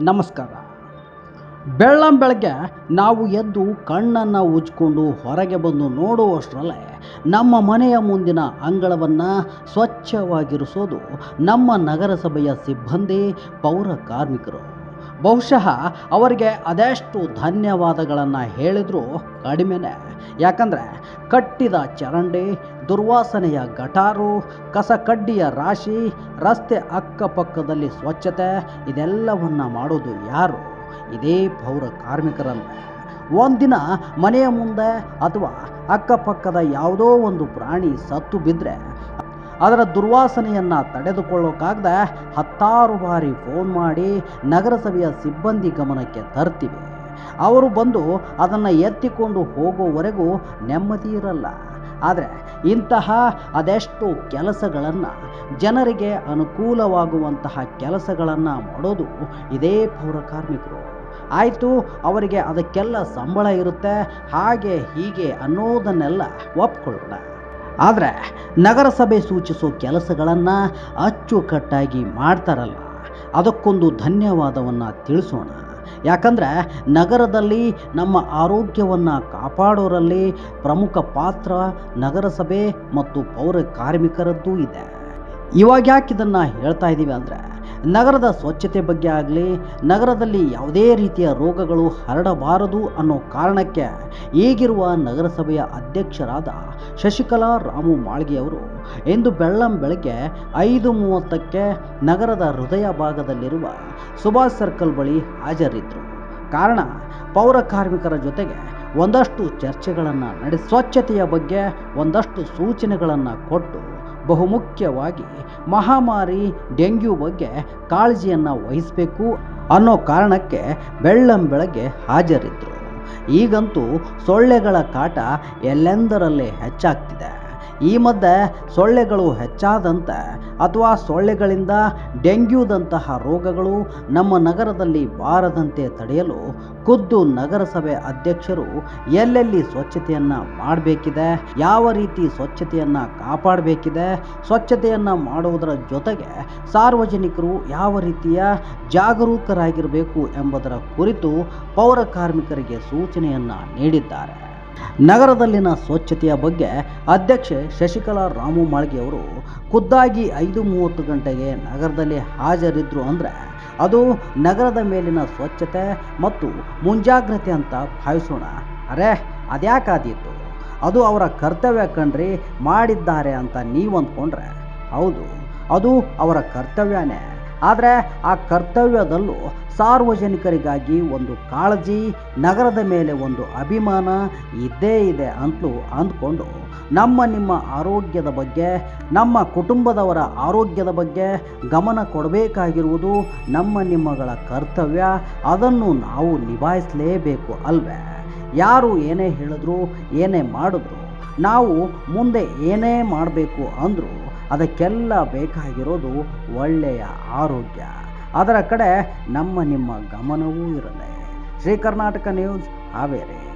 ನಮಸ್ಕಾರ. ಬೆಳ್ಳಂ ಬೆಳಗ್ಗೆ ನಾವು ಎದ್ದು ಕಣ್ಣನ್ನು ಉಜ್ಕೊಂಡು ಹೊರಗೆ ಬಂದು ನೋಡುವಷ್ಟರಲ್ಲೇ ನಮ್ಮ ಮನೆಯ ಮುಂದಿನ ಅಂಗಳವನ್ನು ಸ್ವಚ್ಛವಾಗಿರಿಸೋದು ನಮ್ಮ ನಗರಸಭೆಯ ಸಿಬ್ಬಂದಿ ಪೌರ ಕಾರ್ಮಿಕರು. ಬಹುಶಃ ಅವರಿಗೆ ಅದೆಷ್ಟು ಧನ್ಯವಾದಗಳನ್ನು ಹೇಳಿದರೂ ಕಡಿಮೆನೇ. ಯಾಕಂದರೆ ಕಟ್ಟಿದ ಚರಂಡಿ, ದುರ್ವಾಸನೆಯ ಗಟಾರು, ಕಸಕಡ್ಡಿಯ ರಾಶಿ, ರಸ್ತೆ ಅಕ್ಕಪಕ್ಕದಲ್ಲಿ ಸ್ವಚ್ಛತೆ, ಇದೆಲ್ಲವನ್ನು ಮಾಡೋದು ಯಾರು? ಇದೇ ಪೌರ ಕಾರ್ಮಿಕರಲ್ಲ ಒಂದಿನ ಮನೆಯ ಮುಂದೆ ಅಥವಾ ಅಕ್ಕಪಕ್ಕದ ಯಾವುದೋ ಒಂದು ಪ್ರಾಣಿ ಸತ್ತು ಬಿದ್ದರೆ ಅದರ ದುರ್ವಾಸನೆಯನ್ನು ತಡೆದುಕೊಳ್ಳೋಕ್ಕಾಗದೆ ಹತ್ತಾರು ಬಾರಿ ಫೋನ್ ಮಾಡಿ ನಗರಸಭೆಯ ಸಿಬ್ಬಂದಿ ಗಮನಕ್ಕೆ ತರ್ತೀವಿ. ಅವರು ಬಂದು ಅದನ್ನು ಎತ್ತಿಕೊಂಡು ಹೋಗೋವರೆಗೂ ನೆಮ್ಮದಿ ಇರಲ್ಲ. ಆದರೆ ಇಂತಹ ಅದೆಷ್ಟು ಕೆಲಸಗಳನ್ನು ಜನರಿಗೆ ಅನುಕೂಲವಾಗುವಂತಹ ಕೆಲಸಗಳನ್ನು ಮಾಡೋದು ಇದೇ ಪೌರ ಕಾರ್ಮಿಕರು. ಆಯಿತು, ಅವರಿಗೆ ಅದಕ್ಕೆಲ್ಲ ಸಂಬಳ ಇರುತ್ತೆ, ಹಾಗೆ ಹೀಗೆ ಅನ್ನೋದನ್ನೆಲ್ಲ ಒಪ್ಕೊಳ್ಳೋಣ. ಆದರೆ ನಗರಸಭೆ ಸೂಚಿಸೋ ಕೆಲಸಗಳನ್ನು ಅಚ್ಚುಕಟ್ಟಾಗಿ ಮಾಡ್ತಾರಲ್ಲ, ಅದಕ್ಕೊಂದು ಧನ್ಯವಾದವನ್ನು ತಿಳಿಸೋಣ. ಯಾಕಂದರೆ ನಗರದಲ್ಲಿ ನಮ್ಮ ಆರೋಗ್ಯವನ್ನು ಕಾಪಾಡೋರಲ್ಲಿ ಪ್ರಮುಖ ಪಾತ್ರ ನಗರಸಭೆ ಮತ್ತು ಪೌರ ಕಾರ್ಮಿಕರದ್ದು ಇದೆ. ಇವಾಗ ಯಾಕೆ ಇದನ್ನು ಹೇಳ್ತಾ ಇದ್ದೀವಿ ಅಂದರೆ ನಗರದ ಸ್ವಚ್ಛತೆ ಬಗ್ಗೆ ಆಗಲಿ, ನಗರದಲ್ಲಿ ಯಾವುದೇ ರೀತಿಯ ರೋಗಗಳು ಹರಡಬಾರದು ಅನ್ನೋ ಕಾರಣಕ್ಕೆ ಈಗಿರುವ ನಗರಸಭೆಯ ಅಧ್ಯಕ್ಷರಾದ ಶಶಿಕಲಾ ರಾಮು ಮಾಳ್ಗೆಯವರು ಇಂದು ಬೆಳ್ಳಂ ಬೆಳಗ್ಗೆ ಐದು ಮೂವತ್ತಕ್ಕೆ ನಗರದ ಹೃದಯ ಭಾಗದಲ್ಲಿರುವ ಸುಭಾಷ್ ಸರ್ಕಲ್ ಬಳಿ ಹಾಜರಿದ್ದರು ಕಾರಣ, ಪೌರ ಕಾರ್ಮಿಕರ ಜೊತೆಗೆ ಒಂದಷ್ಟು ಚರ್ಚೆಗಳನ್ನು ನಡೆಸಿ ಸ್ವಚ್ಛತೆಯ ಬಗ್ಗೆ ಒಂದಷ್ಟು ಸೂಚನೆಗಳನ್ನು ಕೊಟ್ಟು ಬಹುಮುಖ್ಯವಾಗಿ ಮಹಾಮಾರಿ ಡೆಂಗ್ಯೂ ಬಗ್ಗೆ ಕಾಳಜಿಯನ್ನು ವಹಿಸಬೇಕು ಅನ್ನೋ ಕಾರಣಕ್ಕೆ ಬೆಳ್ಳಂ ಬೆಳಗ್ಗೆ ಹಾಜರಿದ್ದರು ಈಗಂತೂ ಸೊಳ್ಳೆಗಳ ಕಾಟ ಎಲ್ಲೆಂದರಲ್ಲಿ ಹೆಚ್ಚಾಗ್ತಿದೆ. ಈ ಮಧ್ಯೆ ಸೊಳ್ಳೆಗಳು ಹೆಚ್ಚಾದಂತೆ ಅಥವಾ ಸೊಳ್ಳೆಗಳಿಂದ ಡೆಂಗ್ಯೂದಂತಹ ರೋಗಗಳು ನಮ್ಮ ನಗರದಲ್ಲಿ ಬಾರದಂತೆ ತಡೆಯಲು ಖುದ್ದು ನಗರಸಭೆ ಅಧ್ಯಕ್ಷರು ಎಲ್ಲೆಲ್ಲಿ ಸ್ವಚ್ಛತೆಯನ್ನು ಮಾಡಬೇಕಿದೆ, ಯಾವ ರೀತಿ ಸ್ವಚ್ಛತೆಯನ್ನು ಕಾಪಾಡಬೇಕಿದೆ, ಸ್ವಚ್ಛತೆಯನ್ನು ಮಾಡುವುದರ ಜೊತೆಗೆ ಸಾರ್ವಜನಿಕರು ಯಾವ ರೀತಿಯ ಜಾಗರೂಕರಾಗಿರಬೇಕು ಎಂಬುದರ ಕುರಿತು ಪೌರ ಕಾರ್ಮಿಕರಿಗೆ ಸೂಚನೆಯನ್ನು ನೀಡಿದ್ದಾರೆ. ನಗರದಲ್ಲಿನ ಸ್ವಚ್ಛತೆಯ ಬಗ್ಗೆ ಅಧ್ಯಕ್ಷೆ ಶಶಿಕಲಾ ರಾಮು ಮಾಳ್ಗೆಯವರು ಖುದ್ದಾಗಿ ಐದು ಮೂವತ್ತು ಗಂಟೆಗೆ ನಗರದಲ್ಲಿ ಹಾಜರಿದ್ದರು ಅಂದರೆ ಅದು ನಗರದ ಮೇಲಿನ ಸ್ವಚ್ಛತೆ ಮತ್ತು ಮುಂಜಾಗ್ರತೆ ಅಂತ ಭಾವಿಸೋಣ. ಅರೆ, ಅದ್ಯಾಕಾದೀತು? ಅದು ಅವರ ಕರ್ತವ್ಯ ಕಂಡ್ರಿ ಮಾಡಿದ್ದಾರೆ ಅಂತ ನೀವು ಅಂದ್ಕೊಂಡ್ರೆ. ಹೌದು, ಅದು ಅವರ ಕರ್ತವ್ಯನೇ. ಆದರೆ ಆ ಕರ್ತವ್ಯದಲ್ಲೂ ಸಾರ್ವಜನಿಕರಿಗಾಗಿ ಒಂದು ಕಾಳಜಿ, ನಗರದ ಮೇಲೆ ಒಂದು ಅಭಿಮಾನ ಇದ್ದೇ ಇದೆ ಅಂತಲೂ ಅಂದ್ಕೊಂಡು ನಮ್ಮ ನಿಮ್ಮ ಆರೋಗ್ಯದ ಬಗ್ಗೆ, ನಮ್ಮ ಕುಟುಂಬದವರ ಆರೋಗ್ಯದ ಬಗ್ಗೆ ಗಮನ ಕೊಡಬೇಕಾಗಿರುವುದು ನಮ್ಮ ನಿಮ್ಮಗಳ ಕರ್ತವ್ಯ. ಅದನ್ನು ನಾವು ನಿಭಾಯಿಸಲೇಬೇಕು ಅಲ್ವೇ? ಯಾರು ಏನೇ ಹೇಳಿದ್ರು, ಏನೇ ಮಾಡಿದ್ರು ನಾವು ಮುಂದೆ ಏನೇ ಮಾಡಬೇಕು ಅಂದರೂ ಅದಕ್ಕೆಲ್ಲ ಬೇಕಾಗಿರೋದು ಒಳ್ಳೆಯ ಆರೋಗ್ಯ. ಅದರ ಕಡೆ ನಮ್ಮ ನಿಮ್ಮ ಗಮನವೂ ಇರಲಿ. ಶ್ರೀ ಕರ್ನಾಟಕ ನ್ಯೂಸ್ ಹಾವೇರಿ.